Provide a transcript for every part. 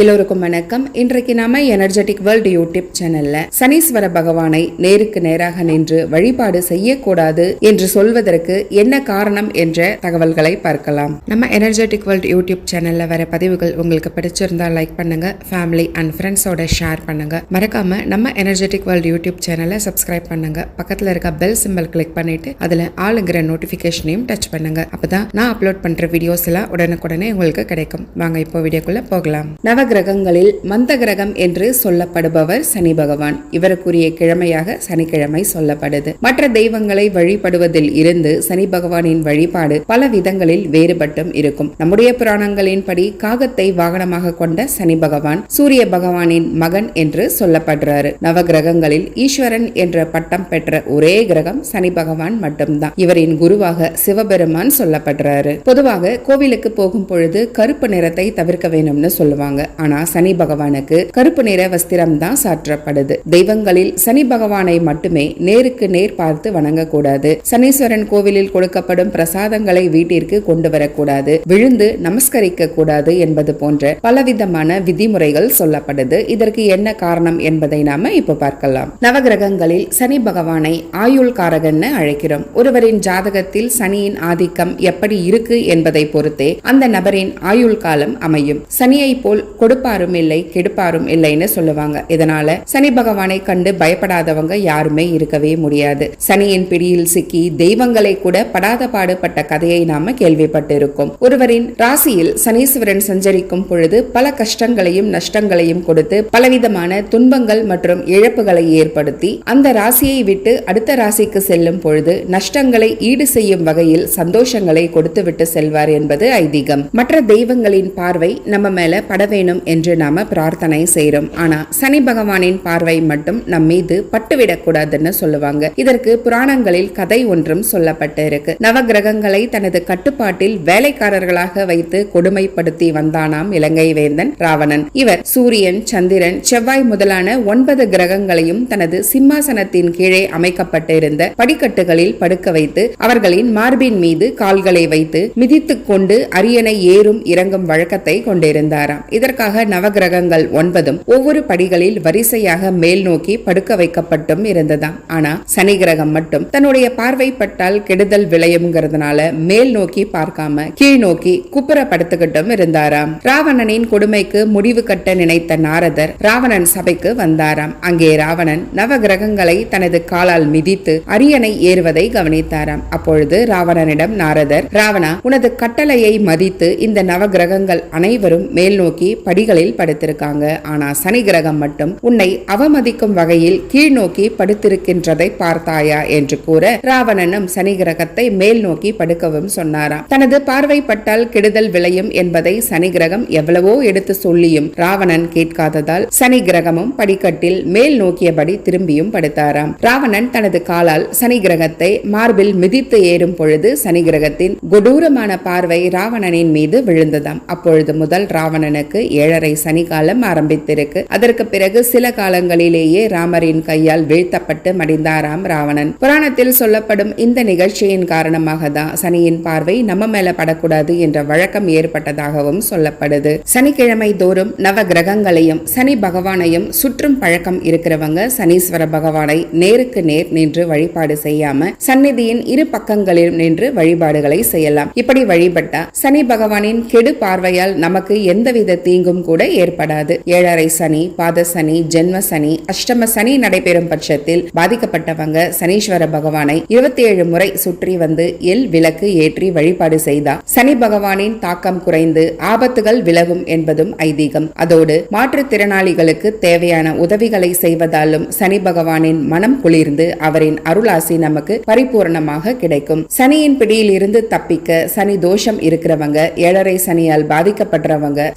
எல்லோருக்கும் வணக்கம். இன்றைக்கு நாம எனர்ஜெட்டிக் வேர்ல்டு யூடியூப் சேனல்ல சனீஸ்வர பகவானை நேருக்கு நேராக நின்று வழிபாடு செய்யக்கூடாது என்று சொல்வதற்கு என்ன காரணம் என்ற தகவல்களை பார்க்கலாம். நம்ம எனர்ஜெட்டிக் வேர்ல்டு யூடியூப் சேனல்ல வர பதிவுகள் உங்களுக்கு பிடிச்சிருந்தா லைக் பண்ணுங்க. ஃபேமிலி அண்ட் ஃப்ரெண்ட்ஸோட ஷேர் பண்ணுங்க. மறக்காம நம்ம எனர்ஜெட்டிக் வேர்ல்டு யூடியூப் சேனலை சப்ஸ்கிரைப் பண்ணுங்க. பக்கத்துல இருக்க பெல் சிம்பல் கிளிக் பண்ணிட்டு அதுல ஆளுங்கிற நோட்டிபிகேஷனையும் டச் பண்ணுங்க. அப்பதான் நான் அப்லோட் பண்ற வீடியோஸ் எல்லாம் உடனுக்குடனே உங்களுக்கு கிடைக்கும். வாங்க இப்போ வீடியோக்குள்ள போகலாம். நவ நவகிரகங்களில் மந்த கிரகம் என்று சொல்லப்படுபவர் சனி பகவான். இவருக்குரிய கிழமையாக சனிக்கிழமை சொல்லப்படுது. மற்ற தெய்வங்களை வழிபடுவதில் இருந்து சனி பகவானின் வழிபாடு பல விதங்களில் வேறுபட்டும் இருக்கும். நம்முடைய புராணங்களின்படி காகத்தை வாகனமாக கொண்ட சனி பகவான் சூரிய பகவானின் மகன் என்று சொல்லப்படுறாரு. நவகிரகங்களில் ஈஸ்வரன் என்ற பட்டம் பெற்ற ஒரே கிரகம் சனி பகவான் மட்டும்தான். இவரின் குருவாக சிவபெருமான் சொல்லப்படுறாரு. பொதுவாக கோவிலுக்கு போகும் பொழுது கருப்பு நிறத்தை தவிர்க்க வேணும்னு சொல்லுவாங்க. ஆனா சனி பகவானுக்கு கருப்பு நிற வஸ்திரம் தான் சாற்றப்படுது. தெய்வங்களில் சனி பகவானை மட்டுமே நேருக்கு நேர் பார்த்து வணங்கக்கூடாது. சனீஸ்வரன் கோவிலில் கொடுக்கப்படும் பிரசாதங்களை வீட்டிற்கு கொண்டு வரக்கூடாது. விழுந்து நமஸ்கரிக்க கூடாது என்பது போன்ற பலவிதமான விதிமுறைகள் சொல்லப்படுது. இதற்கு என்ன காரணம் என்பதை நாம இப்ப பார்க்கலாம். நவகிரகங்களில் சனி பகவானை ஆயுள் காரகன்னு அழைக்கிறோம். ஒருவரின் ஜாதகத்தில் சனியின் ஆதிக்கம் எப்படி இருக்கு என்பதை பொறுத்தே அந்த நபரின் ஆயுள் காலம் அமையும். சனியை போல் கொடுப்பாரும் இல்லை கெடுப்பாரும் இல்லைன்னு சொல்லுவாங்க. இதனால சனி பகவானை கண்டு பயப்படாதவங்க யாருமே இருக்கவே முடியாது. சனியின் பிடியில் சிக்கி தெய்வங்களை கூட படாத பாடுபட்ட கதையை நாம கேள்விப்பட்டிருக்கோம். ஒருவரின் ராசியில் சனீஸ்வரன் சஞ்சரிக்கும் பொழுது பல கஷ்டங்களையும் நஷ்டங்களையும் கொடுத்து பலவிதமான துன்பங்கள் மற்றும் இழப்புகளை ஏற்படுத்தி அந்த ராசியை விட்டு அடுத்த ராசிக்கு செல்லும் பொழுது நஷ்டங்களை ஈடு செய்யும் வகையில் சந்தோஷங்களை கொடுத்துவிட்டு செல்வார் என்பது ஐதீகம். மற்ற தெய்வங்களின் பார்வை நம்ம மேல பட வேணும் என்று நாம பிரார்த்தனை செய்கிறோம் ஆனால் சனி பகவானின் பார்வை மட்டும் நம் மீது பட்டுவிடக்கூடாதுன்னு சொல்லுவாங்க. இதற்கு புராணங்களில் கதை ஒன்றும் சொல்லப்பட்டு இருக்கு நவகிரகங்களை தனது கட்டுப்பாட்டில் வேலைக்காரர்களாக வைத்து கொடுமைப்படுத்தி வந்தானாம் இலங்கை வேந்தன் ராவணன். இவர் சூரியன் சந்திரன் செவ்வாய் முதலான ஒன்பது கிரகங்களையும் தனது சிம்மாசனத்தின் கீழே அமைக்கப்பட்டிருந்த படிக்கட்டுகளில் படுக்க வைத்து அவர்களின் மார்பின் மீது கால்களை வைத்து மிதித்துக் கொண்டு அரியணை ஏறும் இறங்கும் வழக்கத்தை கொண்டிருந்தாராம். இதற்கு இதற்காக நவகிரகங்கள் ஒன்பதும் ஒவ்வொரு படிகளில் வரிசையாக மேல் நோக்கி படுக்க வைக்கப்பட்டும் இருந்ததாம். ஆனா சனி கிரகம் மட்டும் தன்னுடைய பார்வைப்பட்டால் கெடுதல் விளையும்ங்கிறதுனால மேல் நோக்கி பார்க்காம கீழ் நோக்கி குப்புற படுத்துக்கிட்டும் இருந்தாராம். ராவணனின் கொடுமைக்கு முடிவு கட்ட நினைத்த நாரதர் ராவணன் சபைக்கு வந்தாராம். அங்கே ராவணன் நவகிரகங்களை தனது காலால் மிதித்து அரியணை ஏறுவதை கவனித்தாராம். அப்பொழுது ராவணனிடம் நாரதர் ராவணா உனது கட்டளையை மதித்து இந்த நவகிரகங்கள் அனைவரும் மேல் நோக்கி படிகளில் படுத்திருக்காங்க. ஆனா சனி கிரகம் மட்டும் உன்னை அவமதிக்கும் வகையில் கீழ் நோக்கி படுத்திருக்கின்றதை பார்த்தாயா என்று கூற ராவணனும் சனி கிரகத்தை மேல் நோக்கி படுக்கவும் சொன்னாராம். தனது பார்வைப்பட்டால் கெடுதல் விளையும் என்பதை சனி கிரகம் எவ்வளவோ எடுத்து சொல்லியும் ராவணன் கேட்காததால் சனி கிரகமும் படிக்கட்டில் மேல் நோக்கியபடி திரும்பியும் படுத்தாராம். ராவணன் தனது காலால் சனி கிரகத்தை மார்பில் மிதித்து ஏறும் பொழுது சனி கிரகத்தின் கொடூரமான பார்வை ராவணனின் மீது விழுந்ததாம். அப்பொழுது முதல் ராவணனுக்கு ஏழரை சனி காலம் ஆரம்பித்திருக்கு. அதற்கு பிறகு சில காலங்களிலேயே ராமரின் கையால் வீழ்த்தப்பட்டு மடிந்தாராம் ராவணன். புராணத்தில் சொல்லப்படும் இந்த நிகழ்ச்சியின் காரணமாக தான் சனியின் பார்வை நம்ம மேல படக்கூடாது என்ற வழக்கம் ஏற்பட்டதாகவும் சொல்லப்படுது. சனிக்கிழமை தோறும் நவ கிரகங்களையும் சனி பகவானையும் சுற்றும் பழக்கம் இருக்கிறவங்க சனீஸ்வர பகவானை நேருக்கு நேர் நின்று வழிபாடு செய்யாம சந்நிதியின் இரு பக்கங்களிலும் நின்று வழிபாடுகளை செய்யலாம். இப்படி வழிபட்டா சனி பகவானின் கெடு பார்வையால் நமக்கு எந்தவித தீங்கும் கூட ஏற்படாது. ஏழரை சனி பாத சனி ஜென்ம சனி அஷ்டம சனி நடைபெறும் பட்சத்தில் பாதிக்கப்பட்டவங்க சனீஸ்வர பகவானை இருபத்தி ஏழு முறை சுற்றி வந்து எல் விளக்கு ஏற்றி வழிபாடு செய்தார் சனி பகவானின் தாக்கம் குறைந்து ஆபத்துகள் விலகும் என்பதும் ஐதீகம். அதோடு மாற்றுத்திறனாளிகளுக்கு தேவையான உதவிகளை செய்வதாலும் சனி பகவானின் மனம் குளிர்ந்து அவரின் அருளாசி நமக்கு பரிபூர்ணமாக கிடைக்கும். சனியின் பிடியில் இருந்து தப்பிக்க சனி தோஷம் இருக்கிறவங்க ஏழரை சனியால் பாதிக்கப்படுறவங்க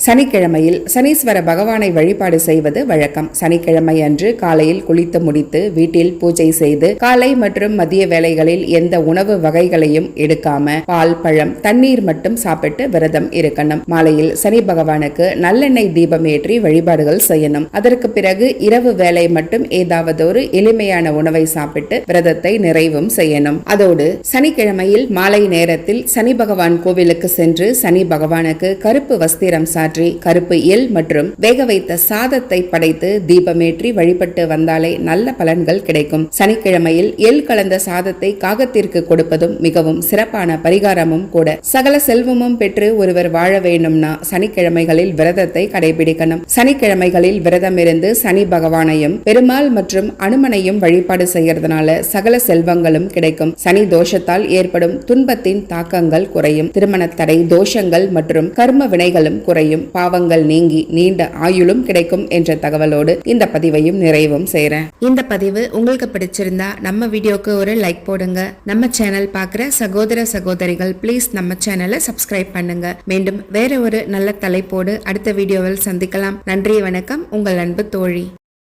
காலையில் சனீஸ்வர பகவானை வழிபாடு செய்வது வழக்கம். சனிக்கிழமை அன்று காலையில் குளித்து முடித்து வீட்டில் பூஜை செய்து காலை மற்றும் மதிய வேளைகளில் எந்த உணவு வகைகளையும் எடுக்காம பால் பழம் தண்ணீர் மட்டும் சாப்பிட்டு விரதம் இருக்கணும். மாலையில் சனி பகவானுக்கு நல்லெண்ணெய் தீபம் ஏற்றி வழிபாடுகள் செய்யணும். அதற்கு பிறகு இரவு வேலை மட்டும் ஏதாவது ஒரு எளிமையான உணவை சாப்பிட்டு விரதத்தை நிறைவும் செய்யணும். அதோடு சனிக்கிழமையில் மாலை நேரத்தில் சனி பகவான் கோவிலுக்கு சென்று சனி பகவானுக்கு கருப்பு வஸ்திரம் சாற்றி கருப்பு கருப்பு எல் மற்றும் வேக வைத்த சாதத்தை படைத்து தீபமேற்றி வழிபட்டு வந்தாலே நல்ல பலன்கள் கிடைக்கும். சனிக்கிழமையில் எல் கலந்த சாதத்தை காகத்திற்கு கொடுப்பதும் மிகவும் சிறப்பான பரிகாரமும் கூட. சகல செல்வமும் பெற்று ஒருவர் வாழ வேண்டும்னா சனிக்கிழமைகளில் விரதத்தை கடைபிடிக்கணும். சனிக்கிழமைகளில் விரதம் இருந்து சனி பகவானையும் பெருமாள் மற்றும் அனுமனையும் வழிபாடு செய்யறதுனால சகல செல்வங்களும் கிடைக்கும். சனி தோஷத்தால் ஏற்படும் துன்பத்தின் தாக்கங்கள் குறையும். திருமண தடை தோஷங்கள் மற்றும் கர்ம வினைகளும் குறையும். பாவங்கள் நீங்கி நீண்ட ஆயுளும் கிடைக்கும் என்ற தகவலோடு இந்த பதிவையும் நிறைவும் செய்கிறேன் இந்த பதிவு உங்களுக்கு பிடிச்சிருந்தா நம்ம வீடியோக்கு ஒரு லைக் போடுங்க. நம்ம சேனல் பார்க்குற சகோதர சகோதரிகள் ப்ளீஸ் நம்ம சேனலை சப்ஸ்கிரைப் பண்ணுங்க. மீண்டும் வேற ஒரு நல்ல தலைப்போடு அடுத்த வீடியோவில் சந்திக்கலாம். நன்றி வணக்கம். உங்கள் அன்பு தோழி.